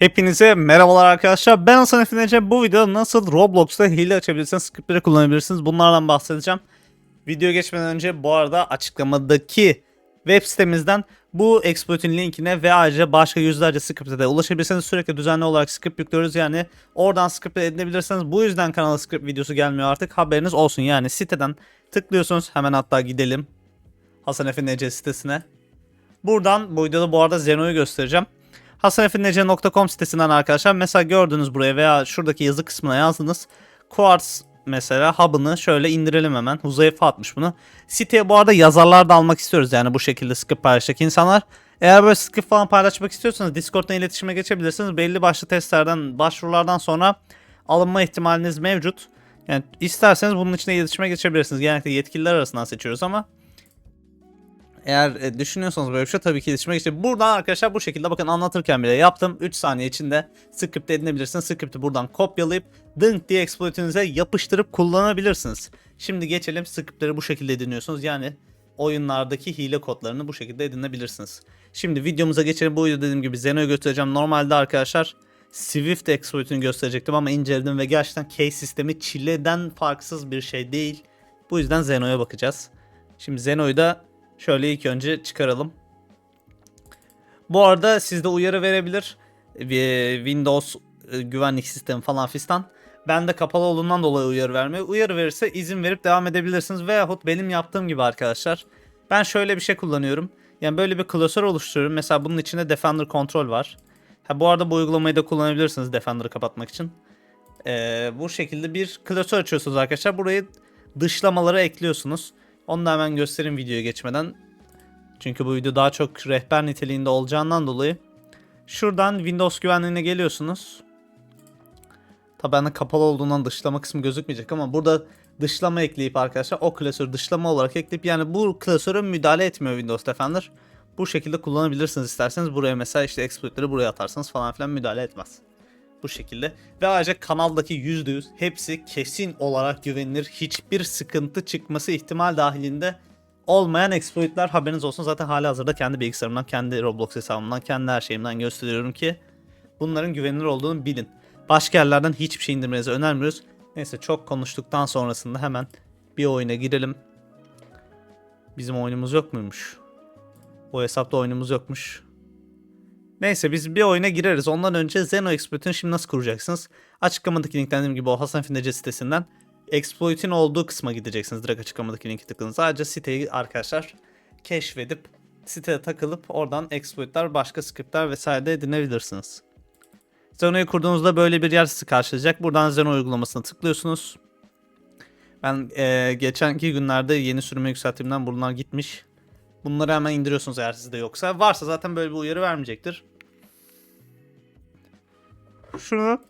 Hepinize merhabalar arkadaşlar. Ben Hasan Efinece. Bu videoda nasıl Roblox'ta hile açabilirsiniz, scriptleri kullanabilirsiniz. Bunlardan bahsedeceğim. Video geçmeden önce bu arada açıklamadaki web sitemizden bu exploit'in linkine ve ayrıca başka yüzlerce script'e de ulaşabilirsiniz. Sürekli düzenli olarak script yüklüyoruz yani oradan script edinebilirsiniz. Bu yüzden kanala script videosu gelmiyor artık haberiniz olsun. Yani siteden tıklıyorsunuz hemen hatta gidelim Hasan Efinece sitesine. Buradan bu videoda bu arada Zeno'yu göstereceğim. hasanefindece.com sitesinden arkadaşlar mesela gördünüz buraya veya şuradaki yazı kısmına yazdınız. Quartz mesela hub'ını şöyle indirelim hemen. Huzeyfe atmış bunu. Siteye bu arada yazarlar da almak istiyoruz yani bu şekilde script paylaşacak insanlar. Eğer böyle script falan paylaşmak istiyorsanız Discord'dan iletişime geçebilirsiniz. Belli başlı testlerden, başvurulardan sonra alınma ihtimaliniz mevcut. Yani isterseniz bunun içine iletişime geçebilirsiniz. Genellikle yetkililer arasından seçiyoruz ama eğer e, düşünüyorsanız böyle bir şey tabii ki iletişime geçin. Buradan arkadaşlar bu şekilde bakın anlatırken bile yaptım. 3 saniye içinde script edinebilirsiniz. Script'i buradan kopyalayıp dınk diye exploit'inize yapıştırıp kullanabilirsiniz. Şimdi geçelim script'leri bu şekilde ediniyorsunuz. Yani oyunlardaki hile kodlarını bu şekilde edinebilirsiniz. Şimdi videomuza geçelim. Bu videoda dediğim gibi Zeno'yu göstereceğim. Normalde arkadaşlar Swift exploit'ini gösterecektim ama inceledim ve gerçekten case sistemi çileden farksız bir şey değil. Bu yüzden Zeno'ya bakacağız. Şimdi Zeno'yu da Şöyle ilk önce çıkaralım. Bu arada sizde uyarı verebilir. Bir Windows e, güvenlik sistemi falan fistan. Ben de kapalı olduğundan dolayı uyarı vermiyor. Uyarı verirse izin verip devam edebilirsiniz. Veyahut benim yaptığım gibi arkadaşlar. Ben şöyle bir şey kullanıyorum. Yani böyle bir klasör oluşturuyorum. Mesela bunun içinde Defender Control var. Ha, bu arada bu uygulamayı da kullanabilirsiniz Defender'ı kapatmak için. Ee, bu şekilde bir klasör açıyorsunuz arkadaşlar. Burayı dışlamaları ekliyorsunuz. Onu da hemen göstereyim videoya geçmeden. Çünkü bu video daha çok rehber niteliğinde olacağından dolayı. Şuradan Windows güvenliğine geliyorsunuz. Tabi bende kapalı olduğundan dışlama kısmı gözükmeyecek ama burada dışlama ekleyip arkadaşlar o klasörü dışlama olarak ekleyip yani bu klasöre müdahale etmiyor Windows Defender. Bu şekilde kullanabilirsiniz isterseniz. Buraya mesela işte exploit'leri buraya atarsanız falan filan müdahale etmez. Bu şekilde. Ve ayrıca kanaldaki %100 hepsi kesin olarak güvenilir. Hiçbir sıkıntı çıkması ihtimal dahilinde olmayan exploitler haberiniz olsun. Zaten hala hazırda kendi bilgisayarımdan, kendi Roblox hesabımdan, kendi her şeyimden gösteriyorum ki bunların güvenilir olduğunu bilin. Başka yerlerden hiçbir şey indirmenizi önermiyoruz. Neyse çok konuştuktan sonrasında hemen bir oyuna girelim. Bizim oyunumuz yok muymuş? Bu hesapta oyunumuz yokmuş. Neyse biz bir oyuna gireriz. Ondan önce Zeno Exploit'ini şimdi nasıl kuracaksınız? Açıklamadaki linkten dediğim gibi o Hasan Findece sitesinden Exploit'in olduğu kısma gideceksiniz. Direkt açıklamadaki linki tıklayın. Sadece siteyi arkadaşlar keşfedip siteye takılıp oradan exploit'ler, başka script'ler vesaire de edinebilirsiniz. Zeno'yu kurduğunuzda böyle bir yer sizi karşılayacak. Buradan Zeno uygulamasına tıklıyorsunuz. Ben e, geçenki günlerde yeni sürüme yükselttiğimden bunlar gitmiş. Bunları hemen indiriyorsunuz eğer sizde yoksa. Varsa zaten böyle bir uyarı vermeyecektir. Şunu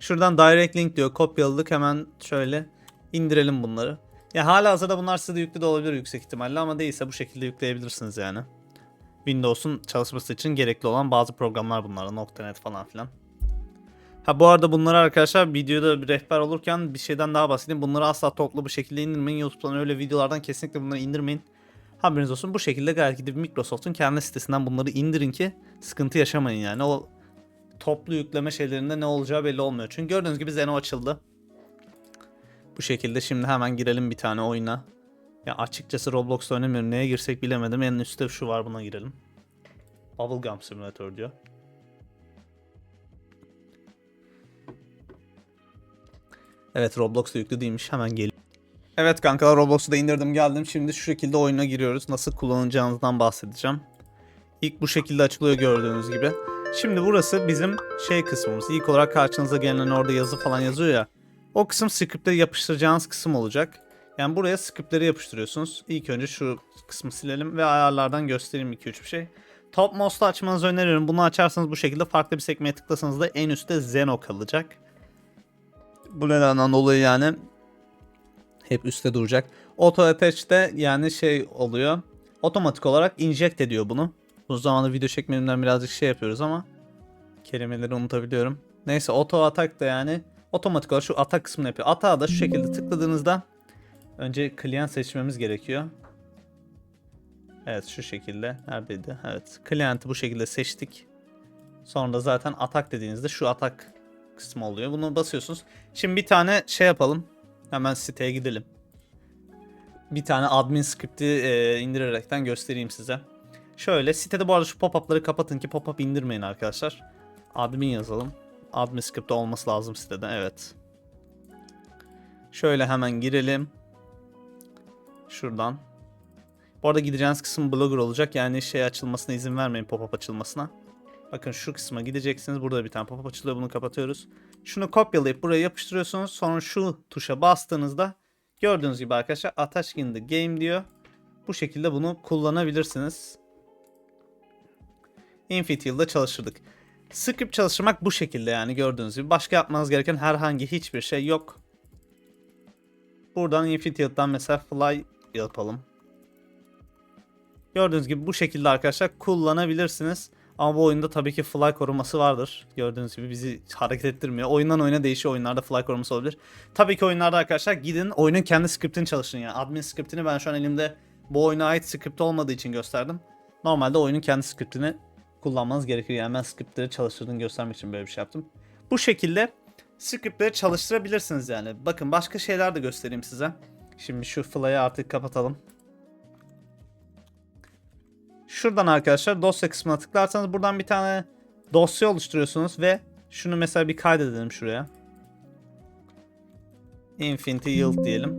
şuradan direct link diyor. Kopyaladık hemen şöyle indirelim bunları. Ya hala hazırda bunlar sizde yüklü de olabilir yüksek ihtimalle ama değilse bu şekilde yükleyebilirsiniz yani. Windows'un çalışması için gerekli olan bazı programlar bunlar. .NET falan filan. Ha bu arada bunları arkadaşlar videoda bir rehber olurken bir şeyden daha bahsedeyim. Bunları asla toplu bir şekilde indirmeyin. YouTube'dan öyle videolardan kesinlikle bunları indirmeyin. Haberiniz olsun. Bu şekilde gayet gidip Microsoft'un kendi sitesinden bunları indirin ki sıkıntı yaşamayın yani. O toplu yükleme şeylerinde ne olacağı belli olmuyor. Çünkü gördüğünüz gibi Zeno açıldı. Bu şekilde şimdi hemen girelim bir tane oyuna. Ya açıkçası Roblox'ta oynamıyorum. Neye girsek bilemedim. En üstte şu var buna girelim. Bubblegum Simulator diyor. Evet Roblox'ta yüklü değilmiş. Hemen gel. Evet kankalar Roblox'u da indirdim geldim. Şimdi şu şekilde oyuna giriyoruz. Nasıl kullanacağınızdan bahsedeceğim. İlk bu şekilde açılıyor gördüğünüz gibi. Şimdi burası bizim şey kısmımız. İlk olarak karşınıza gelen orada yazı falan yazıyor ya. O kısım script'leri yapıştıracağınız kısım olacak. Yani buraya script'leri yapıştırıyorsunuz. İlk önce şu kısmı silelim ve ayarlardan göstereyim 2-3 bir şey. Topmost'u açmanızı öneriyorum. Bunu açarsanız bu şekilde farklı bir sekmeye tıklasanız da en üstte Zeno kalacak. Bu nedenden dolayı yani hep üstte duracak. Auto attach'te yani şey oluyor. Otomatik olarak inject ediyor bunu. Bu zamanı video çekmemden birazcık şey yapıyoruz ama kelimeleri unutabiliyorum. Neyse auto attack da yani otomatik olarak şu atak kısmını yapıyor. Atağa da şu şekilde tıkladığınızda önce client seçmemiz gerekiyor. Evet şu şekilde. Neredeydi? Evet. Client'ı bu şekilde seçtik. Sonra zaten atak dediğinizde şu atak kısmı oluyor. Bunu basıyorsunuz. Şimdi bir tane şey yapalım. Hemen siteye gidelim. Bir tane admin script'i e, indirerekten göstereyim size. Şöyle sitede bu arada şu pop-up'ları kapatın ki pop-up indirmeyin arkadaşlar. Admin yazalım. Admin script olması lazım sitede evet. Şöyle hemen girelim. Şuradan. Bu arada gideceğiniz kısım blogger olacak. Yani şey açılmasına izin vermeyin pop-up açılmasına. Bakın şu kısma gideceksiniz. Burada bir tane pop-up açılıyor. Bunu kapatıyoruz. Şunu kopyalayıp buraya yapıştırıyorsunuz. Sonra şu tuşa bastığınızda gördüğünüz gibi arkadaşlar Attach in the game diyor. Bu şekilde bunu kullanabilirsiniz. Infinity'de çalıştırdık. Script çalıştırmak bu şekilde yani gördüğünüz gibi. Başka yapmanız gereken herhangi hiçbir şey yok. Buradan Infinity'den mesela fly yapalım. Gördüğünüz gibi bu şekilde arkadaşlar kullanabilirsiniz. Ama bu oyunda tabii ki fly koruması vardır. Gördüğünüz gibi bizi hareket ettirmiyor. Oyundan oyuna değişiyor. Oyunlarda fly koruması olabilir. Tabii ki oyunlarda arkadaşlar gidin oyunun kendi scriptini çalıştırın. Yani admin scriptini ben şu an elimde bu oyuna ait script olmadığı için gösterdim. Normalde oyunun kendi scriptini kullanmanız gerekiyor. Yani ben scriptleri çalıştırdığını göstermek için böyle bir şey yaptım. Bu şekilde scriptleri çalıştırabilirsiniz yani. Bakın başka şeyler de göstereyim size. Şimdi şu fly'ı artık kapatalım. Şuradan arkadaşlar dosya kısmına tıklarsanız buradan bir tane dosya oluşturuyorsunuz ve şunu mesela bir kaydedelim şuraya. Infinity Yield diyelim.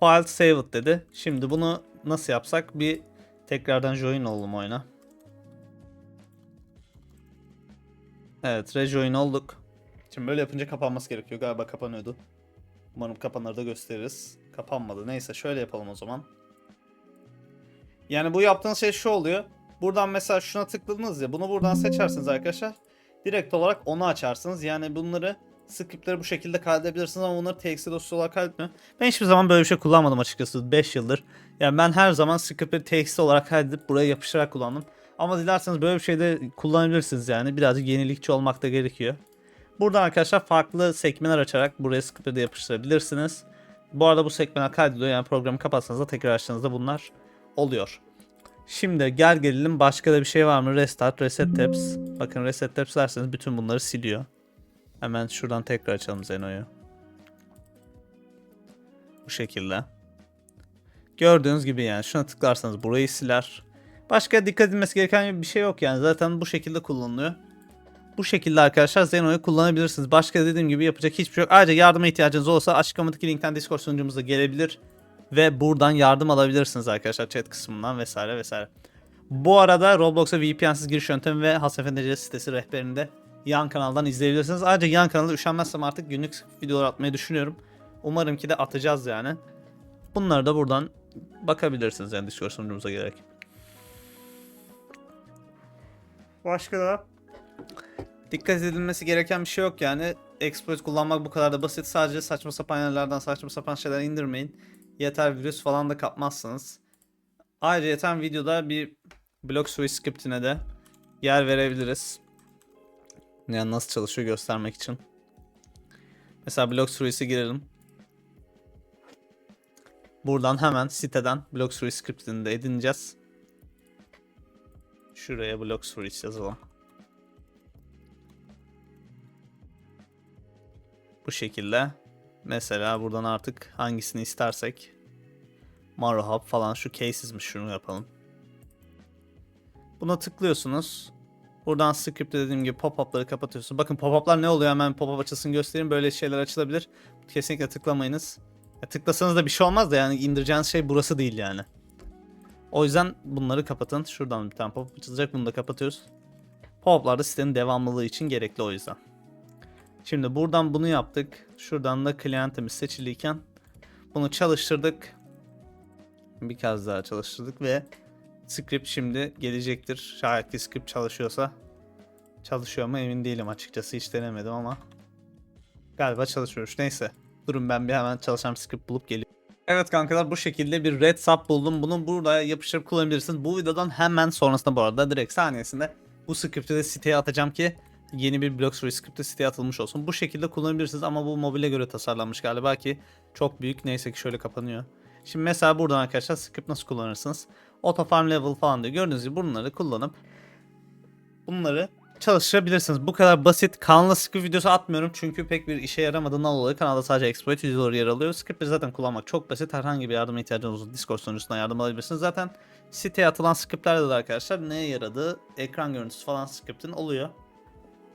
File saved dedi. Şimdi bunu nasıl yapsak bir tekrardan join olalım oyuna. Evet rejoin olduk. Şimdi böyle yapınca kapanması gerekiyor. Galiba kapanıyordu. Umarım kapanır da gösteririz. Kapanmadı. Neyse şöyle yapalım o zaman. Yani bu yaptığınız şey şu oluyor. Buradan mesela şuna tıkladınız ya. Bunu buradan seçersiniz arkadaşlar. Direkt olarak onu açarsınız. Yani bunları scriptleri bu şekilde kaydedebilirsiniz ama bunları TXT dosyası olarak kaydetmiyor. Ben hiçbir zaman böyle bir şey kullanmadım açıkçası 5 yıldır. Yani ben her zaman scriptleri TXT olarak kaydedip buraya yapıştırarak kullandım. Ama dilerseniz böyle bir şey de kullanabilirsiniz yani. Birazcık yenilikçi olmak da gerekiyor. Buradan arkadaşlar farklı sekmeler açarak buraya scriptleri yapıştırabilirsiniz. Bu arada bu sekmeler kaydediyor yani programı kapatsanız da tekrar açtığınızda bunlar oluyor. Şimdi gel gelelim başka da bir şey var mı? Restart, Reset Tabs. Bakın Reset Tabs derseniz bütün bunları siliyor. Hemen şuradan tekrar açalım Zeno'yu. Bu şekilde. Gördüğünüz gibi yani şuna tıklarsanız burayı siler. Başka dikkat edilmesi gereken bir şey yok yani zaten bu şekilde kullanılıyor. Bu şekilde arkadaşlar Zeno'yu kullanabilirsiniz. Başka dediğim gibi yapacak hiçbir şey yok. Ayrıca yardıma ihtiyacınız olursa açıklamadaki linkten Discord sunucumuza gelebilir ve buradan yardım alabilirsiniz arkadaşlar chat kısmından vesaire vesaire. Bu arada Roblox'a VPN'siz giriş yöntemi ve HSFNC sitesi rehberinde yan kanaldan izleyebilirsiniz. Ayrıca yan kanalda üşenmezsem artık günlük videolar atmayı düşünüyorum. Umarım ki de atacağız yani. Bunları da buradan bakabilirsiniz yani Discord sunucumuza gelerek. Başka da dikkat edilmesi gereken bir şey yok yani. Exploit kullanmak bu kadar da basit. Sadece saçma sapan yerlerden saçma sapan şeyler indirmeyin. Yeter virüs falan da kapmazsınız. Ayrıca videoda bir block switch scriptine de yer verebiliriz. Yani nasıl çalışıyor göstermek için. Mesela block switch'e girelim. Buradan hemen siteden block switch scriptini de edineceğiz. Şuraya block switch yazalım. Bu şekilde. Mesela buradan artık hangisini istersek. Maro falan şu cases'miş şunu yapalım. Buna tıklıyorsunuz. Buradan script'te dediğim gibi pop-up'ları kapatıyorsunuz. Bakın pop-up'lar ne oluyor hemen pop-up açılsın göstereyim. Böyle şeyler açılabilir. Kesinlikle tıklamayınız. Ya tıklasanız da bir şey olmaz da yani indireceğiniz şey burası değil yani. O yüzden bunları kapatın. Şuradan bir tane pop-up açılacak. Bunu da kapatıyoruz. Pop-up'lar da sitenin devamlılığı için gerekli o yüzden. Şimdi buradan bunu yaptık. Şuradan da klientimiz seçiliyken bunu çalıştırdık. Bir kez daha çalıştırdık ve script şimdi gelecektir. Şayet ki script çalışıyorsa. Çalışıyor mu emin değilim açıkçası hiç denemedim ama. Galiba çalışıyormuş. Neyse. Durun ben bir hemen çalışan script bulup geliyorum. Evet kankalar bu şekilde bir red sub buldum. Bunu burada yapıştırıp kullanabilirsiniz. Bu videodan hemen sonrasında bu arada direkt saniyesinde bu script'i de siteye atacağım ki yeni bir Bloxroy script'i siteye atılmış olsun. Bu şekilde kullanabilirsiniz ama bu mobile göre tasarlanmış galiba ki çok büyük. Neyse ki şöyle kapanıyor. Şimdi mesela buradan arkadaşlar script nasıl kullanırsınız? Auto farm level falan diyor. Gördüğünüz gibi bunları kullanıp bunları çalıştırabilirsiniz. Bu kadar basit. Kanalda script videosu atmıyorum çünkü pek bir işe yaramadığından dolayı kanalda sadece exploit videoları yer alıyor. Scriptleri zaten kullanmak çok basit. Herhangi bir yardıma ihtiyacınız olursa Discord sunucusundan yardım alabilirsiniz. Zaten siteye atılan scriptlerde de arkadaşlar neye yaradığı ekran görüntüsü falan scriptin oluyor.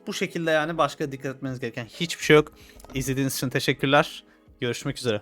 Bu şekilde yani başka dikkat etmeniz gereken hiçbir şey yok. İzlediğiniz için teşekkürler. Görüşmek üzere.